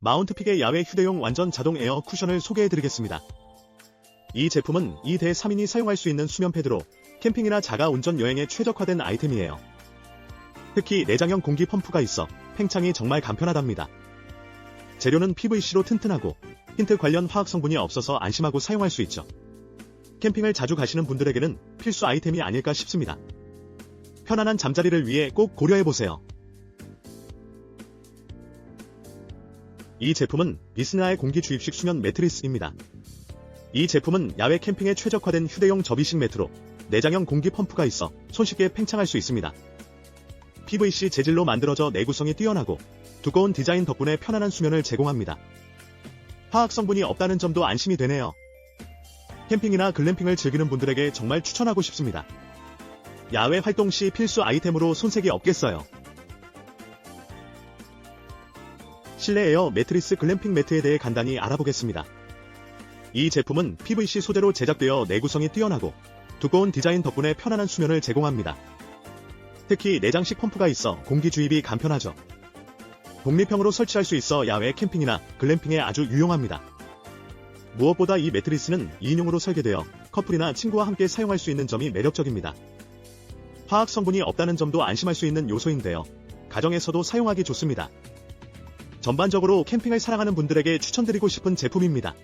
마운트픽의 야외 휴대용 완전 자동 에어 쿠션을 소개해드리겠습니다. 이 제품은 2대 3인이 사용할 수 있는 수면 패드로 캠핑이나 자가 운전 여행에 최적화된 아이템이에요. 특히 내장형 공기 펌프가 있어 팽창이 정말 간편하답니다. 재료는 PVC로 튼튼하고 힌트 관련 화학 성분이 없어서 안심하고 사용할 수 있죠. 캠핑을 자주 가시는 분들에게는 필수 아이템이 아닐까 싶습니다. 편안한 잠자리를 위해 꼭 고려해보세요. 이 제품은 비스나의 공기 주입식 수면 매트리스입니다. 이 제품은 야외 캠핑에 최적화된 휴대용 접이식 매트로 내장형 공기 펌프가 있어 손쉽게 팽창할 수 있습니다. PVC 재질로 만들어져 내구성이 뛰어나고 두꺼운 디자인 덕분에 편안한 수면을 제공합니다. 화학 성분이 없다는 점도 안심이 되네요. 캠핑이나 글램핑을 즐기는 분들에게 정말 추천하고 싶습니다. 야외 활동 시 필수 아이템으로 손색이 없겠어요. 실내 에어 매트리스 글램핑 매트에 대해 간단히 알아보겠습니다. 이 제품은 PVC 소재로 제작되어 내구성이 뛰어나고 두꺼운 디자인 덕분에 편안한 수면을 제공합니다. 특히 내장식 펌프가 있어 공기 주입이 간편하죠. 독립형으로 설치할 수 있어 야외 캠핑이나 글램핑에 아주 유용합니다. 무엇보다 이 매트리스는 2인용으로 설계되어 커플이나 친구와 함께 사용할 수 있는 점이 매력적입니다. 화학 성분이 없다는 점도 안심할 수 있는 요소인데요. 가정에서도 사용하기 좋습니다. 전반적으로 캠핑을 사랑하는 분들에게 추천드리고 싶은 제품입니다.